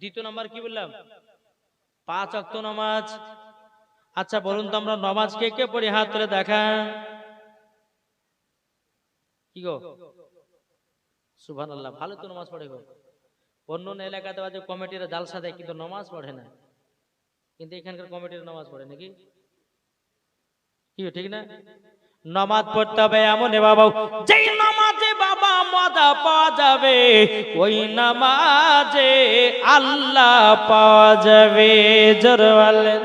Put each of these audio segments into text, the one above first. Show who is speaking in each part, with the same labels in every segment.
Speaker 1: দ্বিতীয় নাম্বার কি বললাম? পাঁচ অক্ত নামাজ। আচ্ছা বলুন তো আমরা নামাজ কে কে পড়ি? হাত তুলে দেখা কি গো? সুভান আল্লাহ ভালো তো নামাজ পড়ে গো। অন্য অন্য এলাকাতে আছে কমিটির জালসা দেয়, কিন্তু নামাজ পড়ে না। কিন্তু এখানকার কমিটির নামাজ পড়ে নাকি? কি ঠিক না? নামাজ পড়তে হবে, এমন বাবা যেই নমাজে বাবা মজা পাওয়া যাবে, ওই নামাজে আল্লাহ পাওয়া যাবে, জোর বলেন।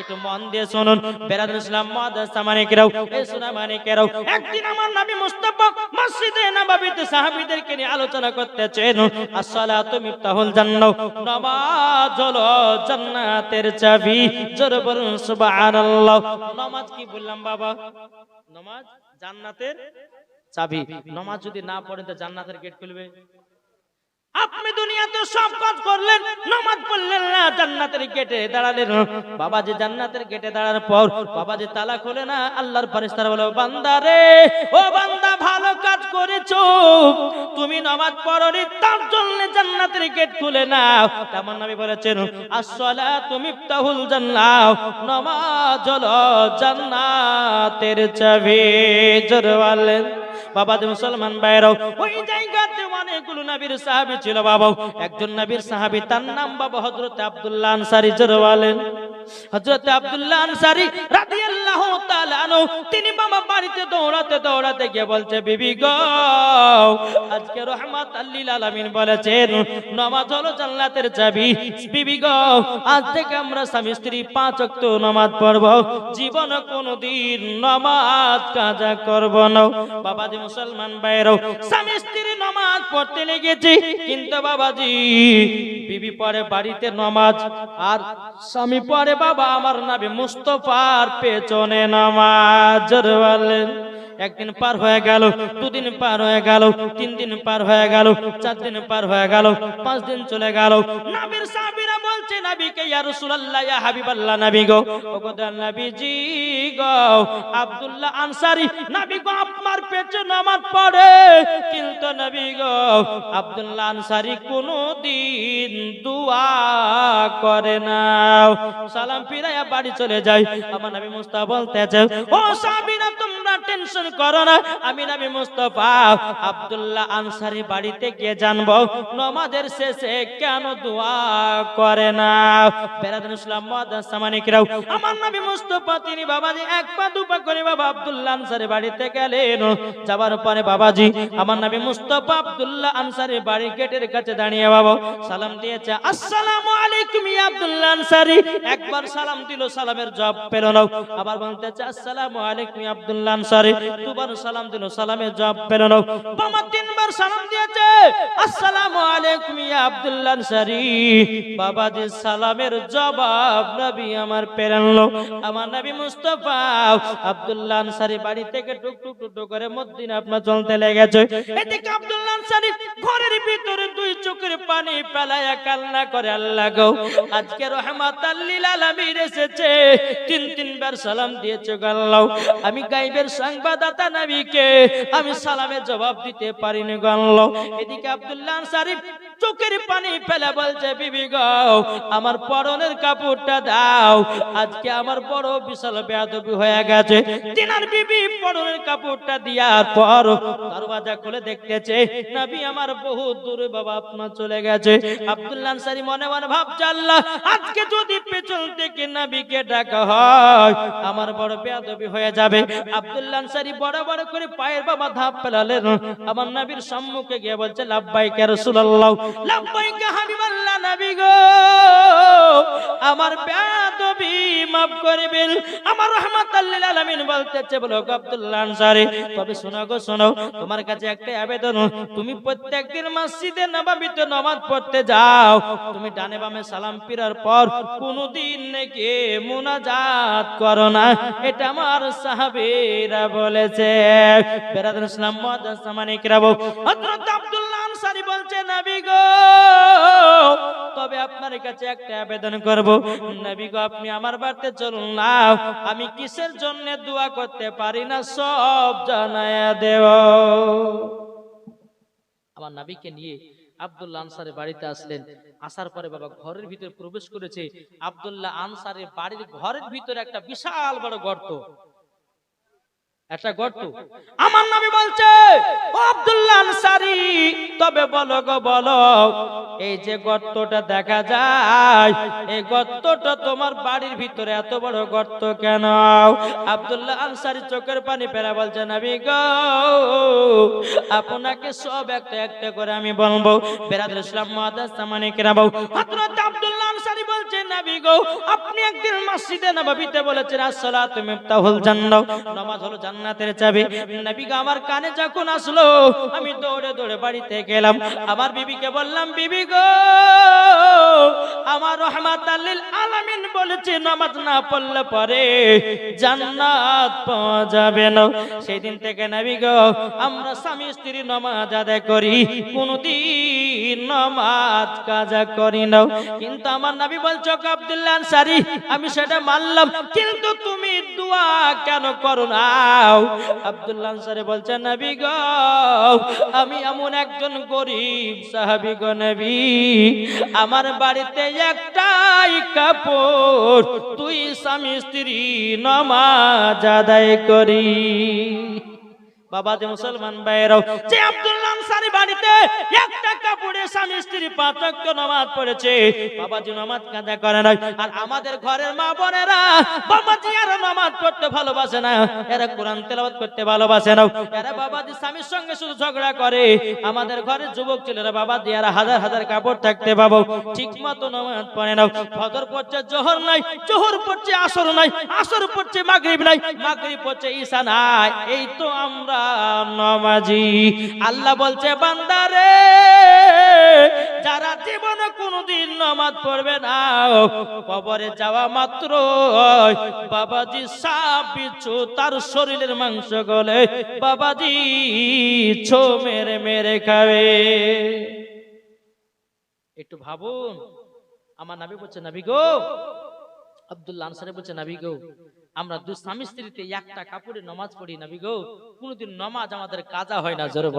Speaker 1: একটু মন দিয়ে শুনুন। বেরাদ ইসলাম মাদ্রাসা মানে কেরাও এই সোনা মানে কেরাও একদিন আমার নবী মুস্তাফা মসজিদে নববীতে সাহাবীদেরকে নিয়ে আলোচনা করতেছেন। আসসালাতু মিফতাহুল জান্নাহ। নামাজ হলো জান্নাতের চাবি। জোর বলুন, সুবহানাল্লাহ। নামাজ কি বললাম বাবা? নামাজ জান্নাতের চাবি। নামাজ যদি না পড়েন তো জান্নাতের গেট খুলবে। আপনি দুনিয়াতে সব কাজ করলেন, নামাজ পড়লেন না, জান্নাতের গেটে দাঁড়ালেন। বাবা যে জান্নাতের গেটে দাঁড়ার পর বাবা যে তালা খোলে না, আল্লাহর ফেরেশতারা বলে বান্দা রে, ও বান্দা, ভালো কাজ করেছ। তুমি নামাজ পড়নি, তার জন্য জান্নাতের গেট খুলে নাও। তেমন নবী বলেছেন, আসসালাতু মিফতাহুল জান্নাহ, নামাজ হলো জান্নাতের চাবি জোরে বলেন বাবা মুসলমান ভাইরাও ওই জায়গাতে অনেকগুলো নবীর সাহাবী ছিল বাবা। একজন নবীর সাহাবী, তার নাম বাবা হযরত আব্দুল্লাহ আনসারী, জোরে বলেন। হযরত আব্দুল্লাহ আনসারী রাদিয়াল্লাহু তাআলা আনহু, তিনি বাবা বাড়িতে দৌড়াতে দৌড়াতে গিয়ে বলছে, বিবি গো, আজকে রহমাত আল্লিল আলামিন বলেছেন, নামাজ হলো জান্নাতের চাবি। বিবি গো, আজ থেকে আমরা স্বামী স্ত্রী পাঁচ ওয়াক্ত নামাজ পড়ব। জীবন কোনোদিন নামাজ কাজা করব না। মুসলমান বাইরও স্বামী স্ত্রী নামাজ পড়তে লেগেছে। কিন্তু বাবাজি, বিবি পরে বাড়িতে নামাজ, আর স্বামী পরে বাবা আমার নাবি মুস্তফার পেছনে নামাজ একদিন পার হয়ে গেল, দুদিন পার হয়ে গেল, তিন দিন পার হয়ে গেল, চার দিন পার হয়ে গেল, পাঁচ দিন চলে গেল। নবীর সাহাবীরা বলছে, নবীকে ইয়া রাসূলুল্লাহ, ইয়া হাবিবাল্লাহ নবী গো। ওগো নবীজি গো, আব্দুল্লাহ আনসারী, নবী গো, আপনার পেছনে নামাজ পড়ে। কিন্তু নবী গো, আব্দুল্লাহ আনসারী কোনদিন দোয়া করে না। সালাম ফিরাইয়া বাড়ি চলে যায়। আমার নবী মুস্তাফা বলতেছে, ও সাহাবীরা তোমরা টেনশন করো না। আমি নবী মুস্তাফা আব্দুল্লাহ আনসারী বাড়িতে গিয়ে জানব, নামাজের শেষে কেন দোয়া করে না? বেরাদুল ইসলাম মাদ্রাসা মানিকরাও আমার নবী মুস্তাফা, তিনি বাবাজি, এক পা, দু পা করে বাবা আব্দুল্লাহ আনসারী বাড়িতে গেলেন। যাবার পরে বাবাজি, আমার নবী মুস্তাফা আব্দুল্লাহ আনসারী বাড়ির গেটের কাছে দাঁড়িয়ে বাবা, সালাম দিয়েছে, আসসালামু আলাইকুম ইয়া আব্দুল্লাহ আনসারী। একবার সালাম দিল, সালামের জবাব পেল না। আবার বলতেছে, আসসালামু আলাইকুম ইয়া আব্দুল্লাহ আনসারী। দুবার সালাম দিল সালামের জবাব পেল না। বাবা তিনবার সালাম দিয়েছে, আসসালামু আলাইকুম ইয়া আব্দুল্লাহ আনসারী। যে সালামের জবাব নবী আমার পেরানলো আমার নবী মুস্তাফা আব্দুল্লাহ আনসারী বাড়ি থেকে টুক টুক টুক করে মদিনা আপনার চলতে লেগেছে। এদিকে আব্দুল্লাহ আনসারী ঘরের ভিতরে দুই চোখের পানি পেলায়া কান্না করে, আল্লাহ গো, আজকে রহমাত লিল আলামিন এসেছে। তিন তিনবার সালাম দিয়েছে, গাল্লাও, আমি গাইবের সংবাদদাতা নবীকে আমি সালামের জবাব দিতে পারিনি গাল্লাও এদিকে আব্দুল্লাহ আনসারী চোখের পানি ফেলে বলছে, বিবি গো, আমার পরনের কাপড়টা দাও। আজকে আমার বড় বিশাল বেয়াদবি হয়ে গেছে। তিনার বিবি পরনের কাপড়টা দেওয়ার পর দরওয়াজা খুলে দেখতেছে, নবী, আমার বহু দূরে বাবা, আপনার চলে গেছে। আব্দুল্লাহ আনসারী মনে মনে ভাবছে, আল্লাহ, আজকে যদি পেছন থেকে নবীকে ডাকা হয়, আমার বড় বেয়াদবি হয়ে যাবে। আব্দুল্লাহ আনসারী বড় বড় করে পায়ের বাবা ধাপ ফেলালেন। আমার নবীর সম্মুখে গিয়ে বলছে, লাব্বাইকে রাসূলুল্লাহ। লাব্বাইকে হাবিবাল্লাহ নবী গো। আমার বেয়াদবি মাফ করবেন। আমার রহমাতাল্লিল আলামিন বলতেছে, বলো আব্দুল্লাহ আনসারী, তবে শোনো গো, শোনো, তোমার কাছে একটা আবেদন। তুমি প্রত্যেকদিন মসজিদে নববীতে নামাজ পড়তে যাও। তুমি ডানে বামে সালাম ফিরার পর কোনদিন নাকি মুনাজাত করো না। এটা আমার সাহাবীরা বলেছে। বেরাদুল ইসলাম মাদ্রাসা মানিকরা হযরত আব্দুল্লাহ আনসারী বলছে, নবী তবে আপনার কাছে একটা আবেদন করব। আপনি আমার বাড়িতে চলুন না। আমি কিসের জন্য দোয়া করতে পারি না, সব জানায়া দেও আমার নবীকে নিয়ে আব্দুল্লাহ আনসারের বাড়িতে আসলেন। আসার পরে বাবা ঘরের ভিতরে প্রবেশ করেছে। আব্দুল্লাহ আনসারের বাড়ির ঘরের ভিতরে একটা বিশাল বড় গর্ত। একটা গর্ত। আমার নামে বলছে তবে বলো গো, বলো, এই যে গর্তটা দেখা যায়, এই গর্তটা তোমার বাড়ির ভিতরে এত বড় গর্ত কেন? আব্দুল্লাহ আনসারি চোখের পানি পেরা বলছে, নবী গো, আপনাকে সব একটা একটা করে আমি বলব। বেরাদুল ইসলাম মুআদ্দাস সামানে কেরাবো হযরত আমার বিবিকে বললাম, বিবি গো, আমার বলেছে, নামাজ না পড়লে পরে জান্নাত পাওয়া যাবে না। থেকে নবী গো, আমরা স্বামী স্ত্রী নামাজ আদায় করি, কোনদিন নামাজ কাজা করি না। কিন্তু আমার নবী বলছো আব্দুল্লাহ আনসারি, আমি সেটা মানলাম, কিন্তু তুমি দোয়া কেন করো নাও? আব্দুল্লাহ আনসারি বলছে নবী গো, আমি এমন একজন গরিব সাহাবী গো নবী। আমার বাড়িতে একটাই কাপড়, তুই স্বামী স্ত্রী নমাজ আদায় করি বাবা মুসলমান ভাইরাও যে আব্দুল্লাহ আনসারি বাড়িতে একটা কাপড়ে স্বামী স্ত্রী পাঁচ নামাজ পড়েছে, বাবাজি নামাজ কাজা করে না। আর আমাদের ঘরের মা বোনেরা বাবাজি আর নামাজ পড়তে ভালোবাসে না, এরা কোরআন তেলাওয়াত করতে ভালোবাসে না। এরা বাবাজি স্বামীর সঙ্গে শুধু ঝগড়া করে। আমাদের ঘরের যুবক ছেলেরা বাবাজি আর হাজার হাজার কাপড় থাকতে পাবো ঠিক মতো নামাজ পড়ে না। ফজর পড়ছে, জোহর নাই, জোহর পড়ছে, আসর নাই, আসর পড়ছে, মাগরিব নাই, মাগরিব পড়ছে, ঈশা নাই। এই তো আমরা নামাজি। আল্লাহ বলছে বান্দারে যারা জীবনে কোনোদিন নামাজ পড়বে না, কবরে যাওয়া মাত্র বাবাজি সাপ বিচ্ছু তার শরীরের মাংস গলে বাবাজি ছো মেরে মেরে খাবে। একটু ভাবুন, আমার নাবি বলছে, নাবি গো, আব্দুল্লাহ আনসারে বলছে, নাবি গো আমরা দু স্বামী স্ত্রীতে একটা কাপড়ে নামাজ পড়ি, নাবি গো। কোনোদিন নামাজ আমাদের কাজা হয় না, জোরে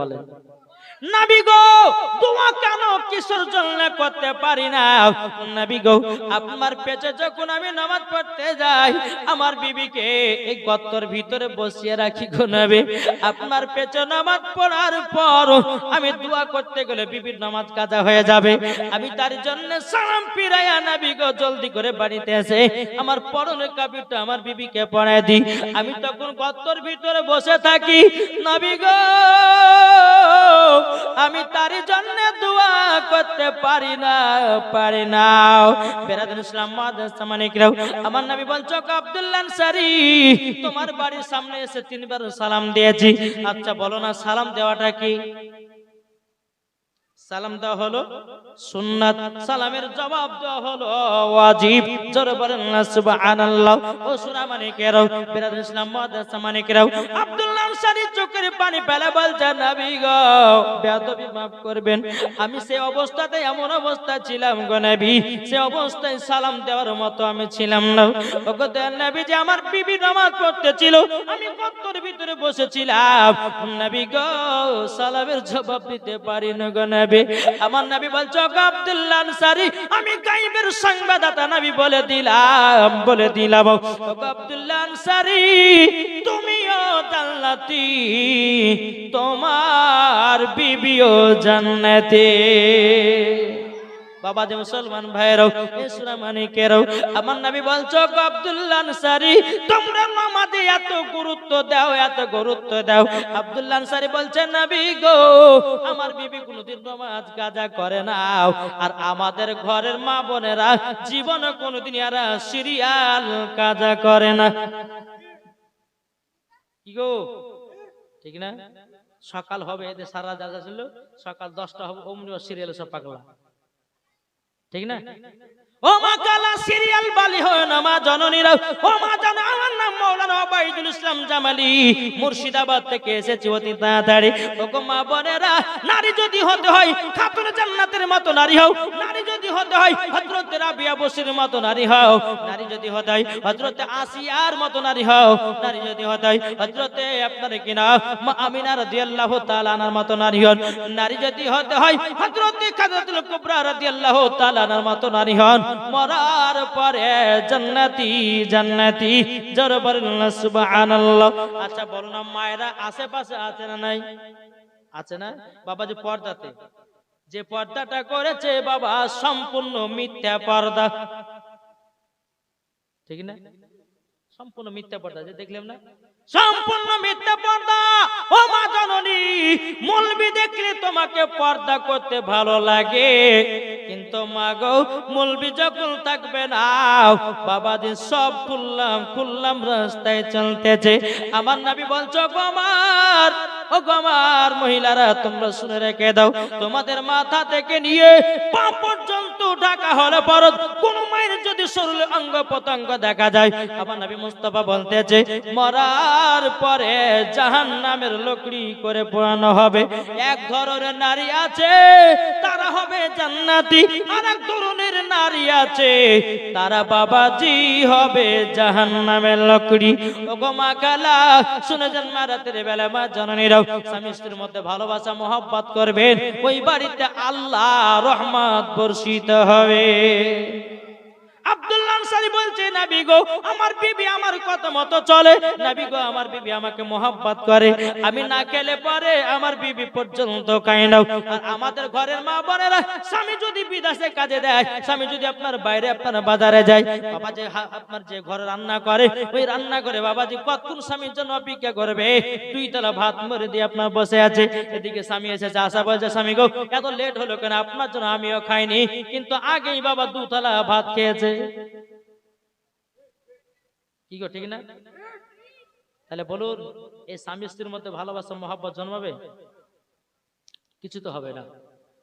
Speaker 1: গো আপনার যখন আমি নামাজ পড়ার পর আমি দোয়া করতে গেলে বিবির নামাজ কাজা হয়ে যাবে। আমি তার জন্য সালাম ফিরাইয়া নাবি গো, জলদি করে বাড়িতে এসে আমার পরনের কাপিটা আমার বিবিকে পড়ায় দিই। আমি তখন গর্তর ভিতরে বসে থাকি। নবী গো, আমি তার জন্য দোয়া করতে পারি না পারি না। বেরাদুল ইসলাম মাদ্রাসা মানিকরাও আমার নবী বলছো আব্দুল্লাহ আনসারী, তোমার বাড়ির সামনে এসে তিনবার সালাম দিয়েছি। আচ্ছা বলো না, সালাম দেওয়াটা কি? সালাম দেওয়া হলো, সুন্নাত সালামের জবাব দেওয়া হলো, ওয়াজিব, জোরে বলেন না, সুবহানাল্লাহ। ও সুরা মানিকেরাও বিরাদ ইসলাম, মাদ্রাসা মানিকেরাও আব্দুল্লাহ আনসারী চোখের পানি ফেলে বলছে, নবী গো, বেয়াদবি মাফ করবেন। আমি সে অবস্থাতে এমন অবস্থা ছিলাম গো নবী। সে অবস্থায় সালাম দেওয়ার মতো আমি ছিলাম না। ওগো দয়াল নবী যে আমার বিবি নামাজ পড়তে ছিল আমি কত্তর ভিতরে বসেছিলাম। নবী গো, সালামের জবাব দিতে পারি না গো নবী। আমার নবী বলছো আব্দুল্লাহ আনসারী, আমি গাইবের সংবাদদাতা নবী বলে দিলাম বলে দিলাম। আব্দুল্লাহ আনসারি, তুমিও জান্নাতি তোমার বিবিও জান্নাতে। বাবা যে মুসলমান ভাইরাও এ সুরা মানিকেরাও, আমার নবী বলছো আব্দুল্লাহ আনসারী, তোমরা নামাজে এত গুরুত্ব দাও, এত গুরুত্ব দাও। আব্দুল্লাহ আনসারী বলছে, নবী গো, আমার বিবি কোনোদিন নামাজ কাজা করে না আর আমাদের ঘরের মা বোনেরা জীবনে কোনোদিন এরা সিরিয়াল কাজা করে না। কি গো? ঠিক না? সকাল হবে, এদের সারা যা যা ছিল, সকাল দশটা হবে, অমনি সিরিয়াল সব পাগলা। ঠিক না? ও মা কালা সিরিয়াল বালি হয় না, মা জননীরা। ও মা জানো, আমার নাম মৌলানা ওবাইদুল ইসলাম জামালি। মুর্শিদাবাদ থেকে এসেছি অতি তাড়াতাড়ি। ও মা বোনেরা, নারী যদি হতে হয়, খাতুন জান্নাতের মতো নারী হও। নারী যদি হতে হয়, হযরত রাবিয়া বসির মতো নারী হও। নারী যদি হতে হয়, হযরত আসিয়ার মতো নারী হও। নারী যদি হতে হয়, হযরত আপনার কিনা আমিনা রাদিয়াল্লাহু তাআলা আনার মতো নারী হন। নারী যদি হতে হয়, হযরত খাদিজাতুল কুবরা রাদিয়াল্লাহু তাআলা আনার মতো নারী হন। মরার পরে জান্নাতি জান্নাতি। জোর বলেন সুবহানাল্লাহ। আচ্ছা বলুন মায়েরা আশেপাশে আছে না নাই? আছে না? বাবা যে পর্দাতে। যে পর্দাটা করেছে বাবা, সম্পূর্ণ মিথ্যা পর্দা। ঠিক না? সম্পূর্ণ মিথ্যা পর্দা, যে দেখলাম না? সম্পূর্ণ মিথ্যা পর্দা। ও মা জননী, মলবি দেখলে তোমাকে পর্দা করতে ভালো লাগে। কিন্তু মা গো, মলবি যখন থাকবে না বাবা যে সব খুললাম খুললাম রাস্তায় চলতেছে। আমার নাবি বলছো, গো ও মহিলারা, তোমরা শুনে রেখে দাও, তোমাদের মাথা থেকে নিয়ে পা পর্যন্ত ঢাকা হলে পরত, কোন মায়ের যদি অঙ্গ প্রত্যঙ্গ দেখা যায় নবী মুস্তফা বলতেছে, মরার পরে জাহান নামের লকড়ি করে পোড়ানো হবে। এক ধরনের নারী আছে, তারা হবে জান্নাতি আর এক ধরনের নারী আছে, তারা বাবাজি হবে জাহান নামে লকড়ি ওগমা কালা, শুনে যান মা, রাতের বেলা মা জননীরাও স্বামী স্ত্রীর মধ্যে ভালোবাসা, মহব্বত করবেন। ওই বাড়িতে আল্লাহ রহমত বর্ষিত হবে। আব্দুল্লাহ বাজারে আপনার যে ঘরে রান্না করে, ওই রান্না করে কতক্ষণ স্বামীর জন্য অপেক্ষা করবে? দুই তলা ভাত মরে দিয়ে আপনার বসে আছে। এদিকে স্বামী এসেছে, আশা বলছে, স্বামী গো, এত লেট হলো কেন? আপনার জন্য আমিও খাইনি। কিন্তু আগেই বাবা দুতলা ভাত খেয়েছে। কি গো, ঠিক না? তাহলে বলুন, এই স্বামী স্ত্রীর মধ্যে ভালোবাসা, মহাব্বত জন্মাবে? কিছু তো হবে না।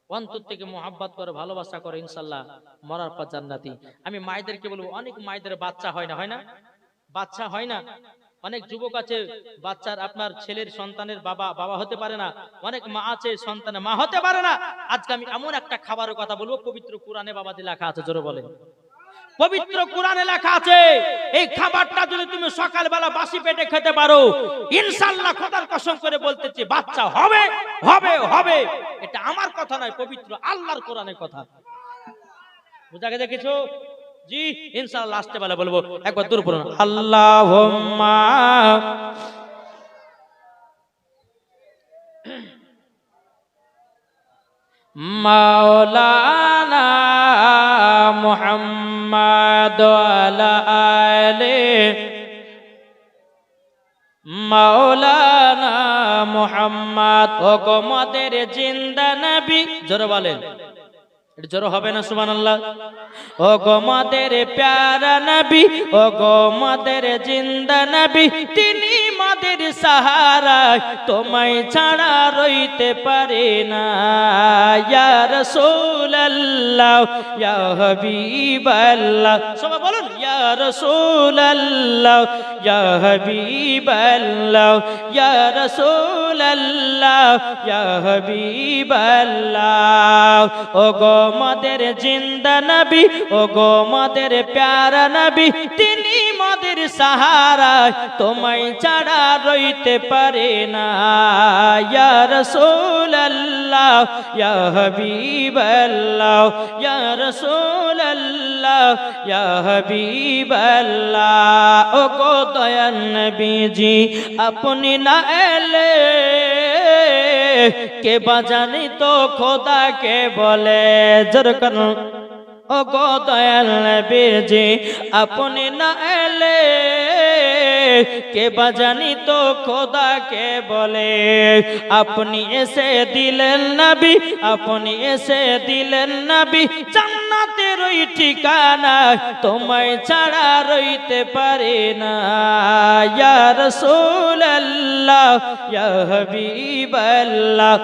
Speaker 1: অন্তর থেকে মোহাব্বত করে, ভালোবাসা করে, ইনশাল্লাহ মরার পর জান্নাতি। আমি মায়েদেরকে বলব, অনেক মায়েদের বাচ্চা হয় না হয় না? বাচ্চা হয় না? অনেক যুবক আছে, বাচ্চার আপনার ছেলের সন্তানের বাবা বাবা হতে পারে না। অনেক মা আছে, সন্তানের মা হতে পারে না। আজকে আমি এমন একটা খাবারের কথা বলব, পবিত্র কোরআনে বাবাজি লেখা আছে, জোরে বলে পবিত্র কোরআনে লেখা আছে, এই খাবারটা যদি তুমি সকালবেলা বাসি পেটে খেতে পারো ইনশাল্লাহ খোদার কসম করে বলতেছি, বাচ্চা হবে হবে হবে। এটা আমার কথা নয়, পবিত্র আল্লাহর কোরআনের কথা। বুঝা গেছে কিছু? জি, ইনশাআল্লাহ আসতে বেলা বলব, একবার দূর পড়ুন। আল্লাহ মাওলানা মাওলানা মুহাম্মদ। হুকুমতের জিন্দা নবী। বলেন। জোর হবে না সুমান আল্লাহ ও গো মাদের প্যারা নবী, ও গো মাদের জিন্দা নবী, তিনি মাদের সাহারা তোমায় ছাড়া রইতে পারে না। ইয়া সবাই বলুন ইয়া রাসূলুল্লাহ, ইয়া হাবিবাল্লাহ, ইয়া রাসূলুল্লাহ, ইয়া হাবিবাল্লাহ। ও গো মদের জিন্দা নবী ও গো মদের প্যারা নবী, তিনি মদের সাহারা, তোমায় ছাড়া রইতে পারে না। ইয়া রাসূলুল্লাহ, ইয়া হাবিবাল্লাহ, ইয়া রাসূলুল্লাহ ইয়া হাবিবাল্লাহ ও গো দয়াল নবীজি, আপনি না এলে কে বাজানি তো খোদা কে বলে? জোর ও দয়াল নবীজি, আপনি না এলে কে বাজানি তো খোদা কে বলে। আপনি এসে দিলেন নবী, আপনি এসে দিলেন নবী, জান্নাতের ওই ঠিকানা তোমায় ছাড়া রইতে পারে না। ইয়া রাসূলুল্লাহ, ইয়া হাবিবাল্লাহ।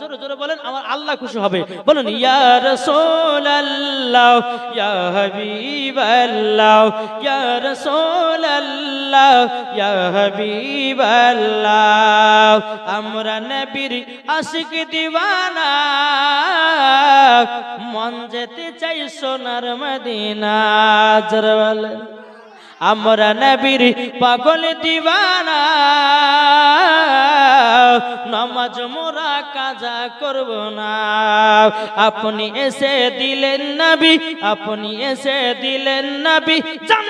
Speaker 1: জোরে জোরে বলেন, আমার আল্লাহ খুশি হবে। বলুন, ইয়া রাসূলুল্লাহ, ইয়া হাবিব আল্লাহ ইয়া রাসূল আল্লাহ ইয়া হাবিব আল্লাহ আমরা নবীর আশিক দিওয়ানা, মন যেতে চাই সোনার মদিনা। জরওয়াল আমরা নবীর পাগল দিবানা। নামাজ মোরা কাজা করব না। আপনি এসে দিলেন নবী, আপনি এসে দিলেন নবী। ওই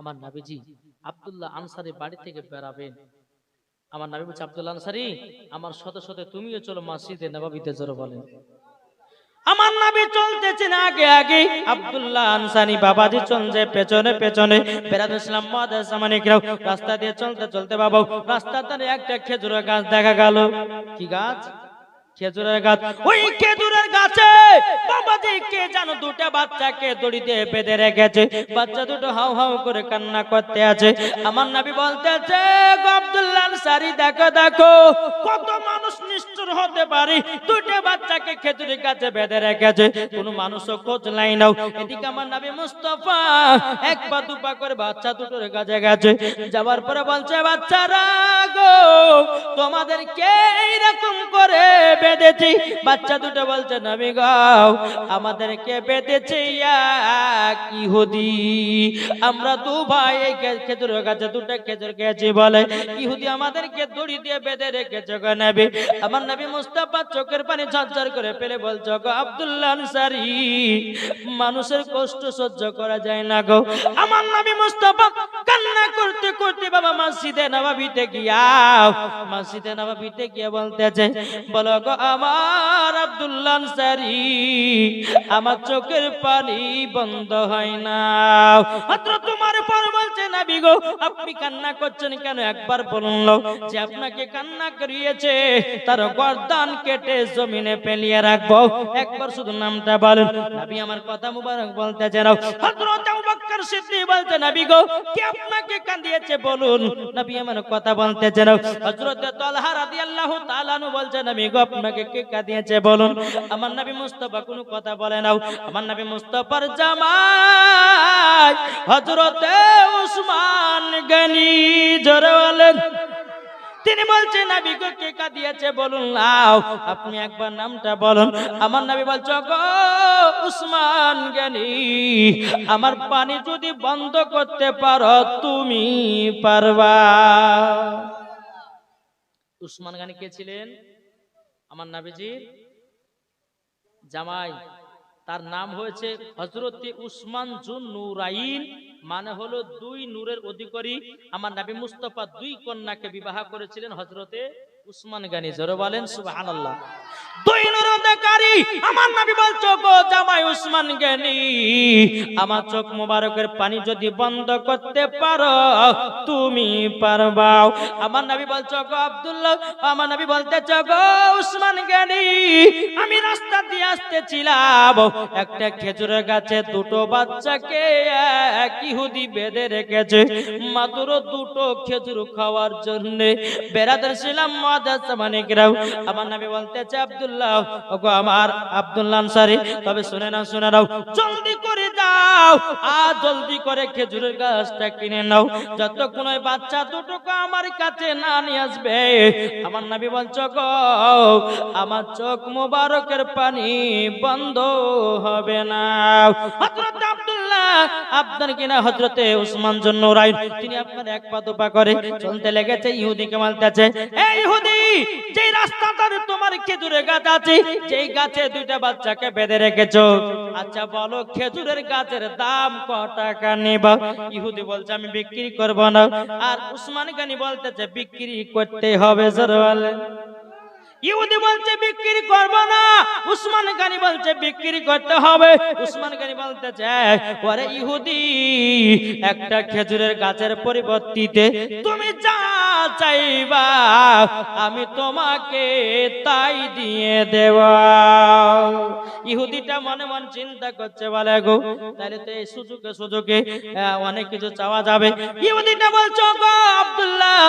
Speaker 1: আমার নবীজি আব্দুল্লাহ আনসারী বাড়ি থেকে বেরাবেন। আমার নবী বলছে আব্দুল্লাহ আনসারি, আমার সাথে সাথে তুমিও চলো মসজিদে নবাবিতে জোরে বলেন। আমার নবী চলতেছেন আগে আগে। আব্দুল্লাহ আনসানি বাবাজি চলছে পেছনে পেছনে। বেরাদ ইসলাম মাদাসামানিকরাও রাস্তা দিয়ে চলতে চলতে বাবা রাস্তা তার একটা খেজুরের গাছ দেখা গেল। কি গাছ? খেজুরের গাছ। ওই খেজুরের গাছে বাবাজি কে জানো দুটা বাচ্চাকে দড়িতে বেঁধে রেখেছে। বাচ্চা দুটো হাউ হাউ করে কান্না করতে আছে। আমার নাবি বলতেছে আব্দুল্লাহ সারি দেখো দেখো, কত মানুষ নিষ্ঠুর হতে পারে। দুটো বাচ্চাকে খেজুরের গাছে বেঁধে রেখেছে। কোনো মানুষও খোঁজ নাই নাও। এদিকে আমার নাবি মুস্তফা, এক পা, দু পা করে বাচ্চা দুটোর কাছে গেছে। যাওয়ার পরে বলছে, বাচ্চারা গো, তোমাদেরকে এইরকম করে বেঁধেছি। বাচ্চা দুটো বলছে, নবী গাও আমাদেরকে বেঁধেছে ইহুদি আমরা দু ভাই এই খে- খেজুরের গাছে দুটো খেজুর খেয়েছি বলে। ইহুদি আমাদেরকে দড়ি দিয়ে বেঁধে রেখেছে গো নবী? আমার নবী মুস্তাফা চোখের পানি ঝরঝর করে ফেলে বলছো, গো আব্দুল্লাহ আনসারী, মানুষের কষ্ট সহ্য করা যায় না গো। আমার নবী মুস্তাফা কান্না করতে করতে বাবা মসজিদে নবাবিতে গিয়া, মসজিদে নবাবিতে গিয়ে বলতেছে, বলো গো আমার আব্দুল্লাহ সারি আমার চোখের পানি বন্ধ হয় না। মাত্র তোমার পর বলছে, নবী গো, আপনি কান্না করছেন কেন? একবার বলুন যে, আপনাকে কান্না করিয়েছে, তার গর্দান কেটে জমিনে ফেলিয়ে রাখব। একবার শুধু নামটা বলুন। নবী আমার কথা মুবারক বলতে আবু বকর সিদ্দিক বলতে নবী গো, কে আপনাকে কান্দিয়েছে বলুন? নবী আমার কথা বলতে যেন হযরত তালহা রাদিয়াল্লাহু তাআলা নু বলছে নবী গো, আপনাকে কে কাঁদিয়েছে বলুন? আমার নবী মুস্তাফা কোনো কথা বলে নাও আমার নবী মুস্তাফার জামাই হযরত উসমান গনি জোরে বলেন তিনি বলছেন গো, কে কাঁদিয়েছে? বলুন লাও আপনি একবার নামটা বলুন। আমার নবী বলছে গো উসমান জ্ঞানী আমার পানি যদি বন্ধ করতে পারো, তুমি পারবা। উসমান গানি কে ছিলেন? আমার নাবিজির জামাই, তার নাম হয়েছে হজরতে উসমান জুন নুরাইন মানে হলো দুই নূরের অধিকারী। আমার নাবি মুস্তফা দুই কন্যাকে বিবাহ করেছিলেন হজরতে উসমান গানি, জোরে বলেন সুবহানাল্লাহ। দুই আমার নবী বলছো, গো জামাই উসমান গানি, আমার চোখ মোবারকের পানি যদি বন্ধ করতে পারো, তুমি আমার নবী বলছো, গো আব্দুল্লাহ, আমার নবী গো উসমান গানি, আমি রাস্তা দিয়ে আসতেছিলাম, একটা খেজুরের গাছে দুটো বাচ্চাকে এক ইহুদি বেঁধে রেখেছে। মাত্র দুটো খেজুর খাওয়ার জন্য বেড়াতে ছিলাম মাদাসামানিকরাও আমার কাছে না নিয়ে আসবে, আমার আমার চোখ মোবারকের পানি বন্ধ হবে না। আপনার কিনা উসমান জন্য তিনি আপনার এক পা দুপা করে চলতে লেগেছে, ইহুদিকে মালতেছে এই ইহুদি যেই রাস্তাটারে তোমার খেজুরের গাছ আছে, যেই গাছে দুইটা বাচ্চাকে বেঁধে রেখেছো। আচ্ছা বলো, খেজুরের গাছের দাম ক টাকা নেবা? ইহুদি বলছে, আমি বিক্রি করব না। আর উসমান গানি বলতেছে, বিক্রি করতে হবে জোরে বলেন ইহুদি বলছে, বিক্রি করব না। উসমান গানি বলছে, বিক্রি করতে হবে। উসমান গানি বলতেছে, ওরে ইহুদি, একটা খেজুরের গাছের পরিবর্তিতে তুমি যা চাইবা, আমি তোমাকে তাই দিয়ে দেব। ইহুদিটা মনে মন চিন্তা করছে, বলে গো, তাহলে তো এই সুযোগে সুযোগে অনেক কিছু চাওয়া যাবে। ইহুদিটা বলছো গো আব্দুল্লাহ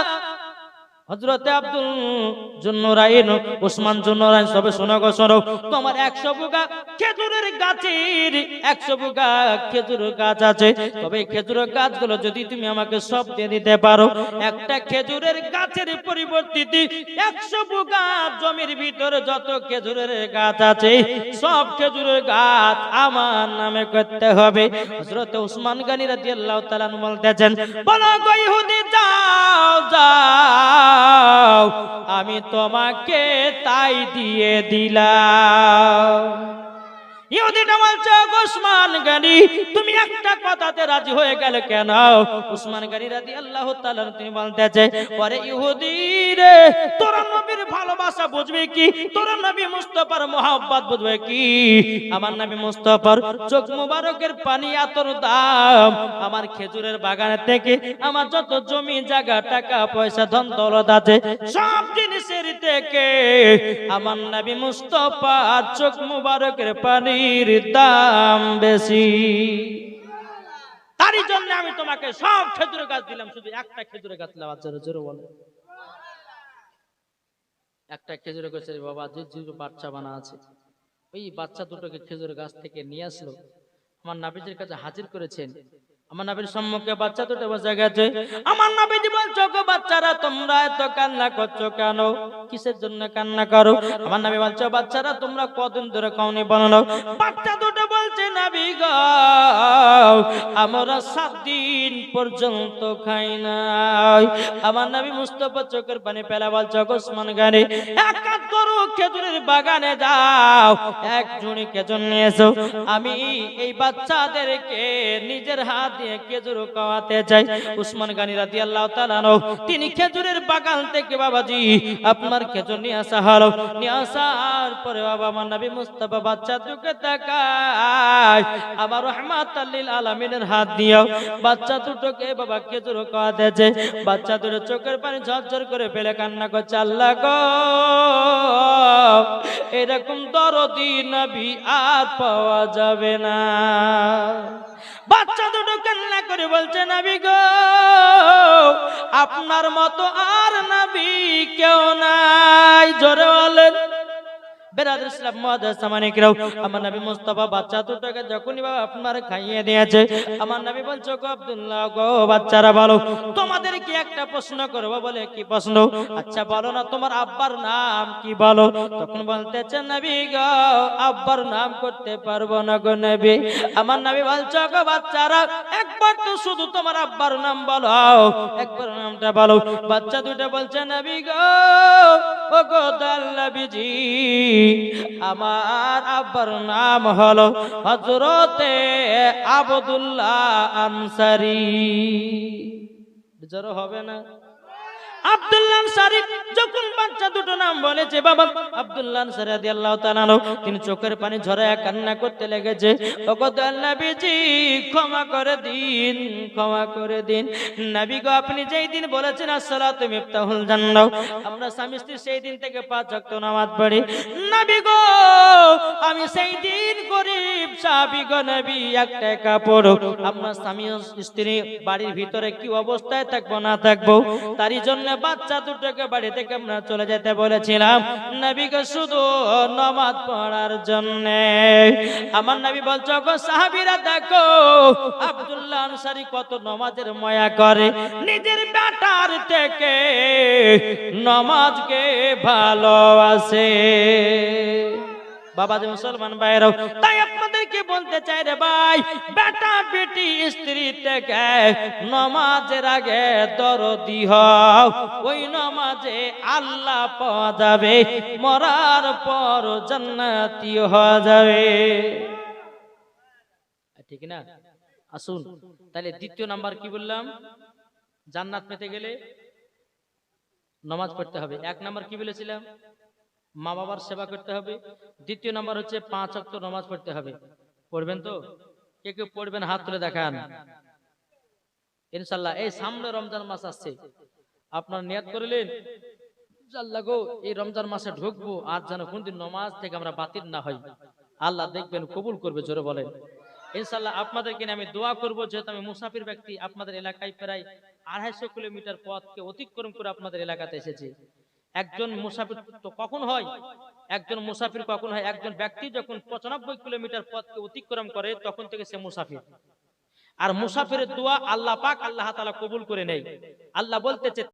Speaker 1: হজরতে আব্দুল জুন্নুরাইন ওসমান জুন্নুরাইন সবে শোনো গো, শোনো। তোমার একশো বুগা খেজুরের গাছের, একশো বুগা খেজুর গাছ আছে। তবে এই খেজুরের গাছগুলো যদি তুমি আমাকে সব দিয়ে দিতে পারো, একটা খেজুরের গাছের পরিবর্তিতে একশো বুগা জমির ভিতরে যত খেজুরের গাছ আছে, সব খেজুরের গাছ আমার নামে করতে হবে। হজরত উসমান গানি রাদিয়াল্লাহু তাআলা বলতেছেন, বলো গো ইহুদি, যাও যাও। আমি তোমাকে তাই দিয়ে দিলাম। বলছে "গো গানি। তুমি একটা রাজি হয়ে কেন? ভালোবাসা বুঝবে আমার নবী মুস্তফার চোখ মুবারকের পানি এতর দাম। আমার খেজুরের বাগান থেকে আমার যত জমি, জায়গা, টাকা, পয়সা, ধন, দৌলত আছে, সব জিনিসের থেকে আমার নবী মুস্তফার চোখ মুবারকের পানির দাম বেশি। তারই জন্য আমি তোমাকে সব খেজুর গাছ দিলাম, শুধু একটা খেজুর গাছ দিলাম জোরে জোরে বলে। একটা খেজুর গাছের বাবা, যে দুটো বাচ্চা বানা আছে, ওই বাচ্চা দুটোকে খেজুর গাছ থেকে নিয়ে আসলো। আমার নাবিজের কাছে হাজির করেছেন আমার নাবির সম্মুখে বাচ্চা দুটো বসে গেছে। আমার নাবিজি বলছো গো বাচ্চারা, তোমরা এত কান্না করছ কেন? কিসের জন্য কান্না করো? আমার নাবি বলছো, বাচ্চারা, তোমরা কদিন ধরে কাউনি বানানো বাচ্চা দুটো বলছে, নাবি গো আমরা সাত দিন পর্যন্ত খাই নাই। আমার নাবি মুস্তফা চোখের পানি পেলা বলছো গো ওসমান গানে খেজুরের বাগানে যাও, এক আমি এই বাচ্চাদেরকে নিজের হাত দিয়ে খেজুর খাওয়াতে চাই। উসমান গানি রাদি আল্লাহ তিনি খেজুরের বাগান থেকে বাবাজি, আপনার খেজুর নিয়ে আসা হলো। নিয়ে আসার পরে বাবা, আমার নবী মুস্তাফা বাচ্চা দুকে আবার রহমাত আল্লিল আলামিনের হাত দিয়েও বাচ্চা দুটোকে বাবা খেজুর চাই বাচ্চা দুটো চোখের পানি ঝরঝর করে ফেলে কান্না করছে, আল্লাহ গো, এরকম দরদি আর পাওয়া যাবে না। বাচ্চা দুটো কান্না করে বলছে নবী গো, আপনার মতো আর নবী কেউ নাই। জোরে বলেন। বেরাদুল ইসলাম মুআদ্দাস সামানিকরাও আমার নবী মুস্তাফা বাচ্চা দুটোকে যখনই বাবা আপনার খাইয়ে দিয়েছে, আমার নবী বলছো গো আব্দুল্লাহ গো বাচ্চারা বলো তোমাদের কি একটা প্রশ্ন করব বলে কি প্রশ্ন? আচ্ছা বলো না, তোমার আব্বার নাম কি বলো? তখন বলতেছে, নবী গো, আব্বার নাম করতে পারব না গো নবী। আমার নবী বলছো গো বাচ্চারা একবার তো শুধু তোমার আব্বার নাম বলো। একবার নামটা বলো। বাচ্চা দুটা বলছে, নবী গো আমার আব্বার নাম হলো হজরতে আবদুল্লাহ আনসারি। জড়ো হবে না? আপনি যেই দিন বলেছেন আমরা স্বামী স্ত্রী সেই দিন থেকে পাঁচ নামাজ পড়ি। নবী গো, আমি সেই দিন গরিব সাহাবী নবী একটা কাপড়। আমরা স্বামী স্ত্রী বাড়ির ভিতরে কি অবস্থায় থাকব, না থাকব, তারই জন্য বাচ্চা দুটোকে বাড়ি থেকে আমরা চলে যেতে বলেছিলাম। নবীকে শুধু নমাজ পড়ার জন্যে। আমার নবী বলছো গো সাহাবীরা, দেখো, আব্দুল্লাহ আনসারি কত নমাজের ময়া করে। নিজের বেটার থেকে নমাজকে ভালোবাসে। বাবা যে মুসলমান ভাইরাও তাই আপনাদেরকে বলতে চাই রে ভাই, বেটা বেটি স্ত্রী থেকে নমাজের আগে দরদি হও। ওই নমাজে আল্লাহ পাওয়া যাবে, মরার পর জান্নাতি হওয়া যাবে। ঠিক না? আসুন, তাহলে দ্বিতীয় নাম্বার কি বললাম? জান্নাত পেতে গেলে নমাজ পড়তে হবে। এক নাম্বার কি বলেছিলাম? মা বাবার সেবা করতে হবে। দ্বিতীয় নাম্বার হচ্ছে পাঁচ অক্ত নামাজ পড়তে হবে। পড়বেন তো? কে কেউ পড়বেন, হাত তুলে দেখান। ইনশাল্লাহ এই সামনে রমজান মাস আসছে। আপনার নিয়াত করলেন এই রমজান মাসে ঢুকবো, আর যেন কোনদিন নমাজ থেকে আমরা বাতিল না হই। আল্লাহ দেখবেন, কবুল করবে, জোরে বলেন। ইনশাল্লাহ আপনাদেরকে আমি দোয়া করব, যেহেতু আমি মুসাফির ব্যক্তি, আপনাদের এলাকায় প্রায় আড়াইশো কিলোমিটার পথকে অতিক্রম করে আপনাদের এলাকাতে এসেছি। একজন মুসাফির তো কখন হয়? একজন মুসাফির কখন হয়? একজন ব্যক্তি যখন পঁচানব্বই কিলোমিটার পথকে অতিক্রম করে, তখন থেকে সে মুসাফির। আর মুসাফিরের দোয়া আল্লাহ পাক আল্লাহ তালা কবুল করে নেই আল্লাহ বলতেছে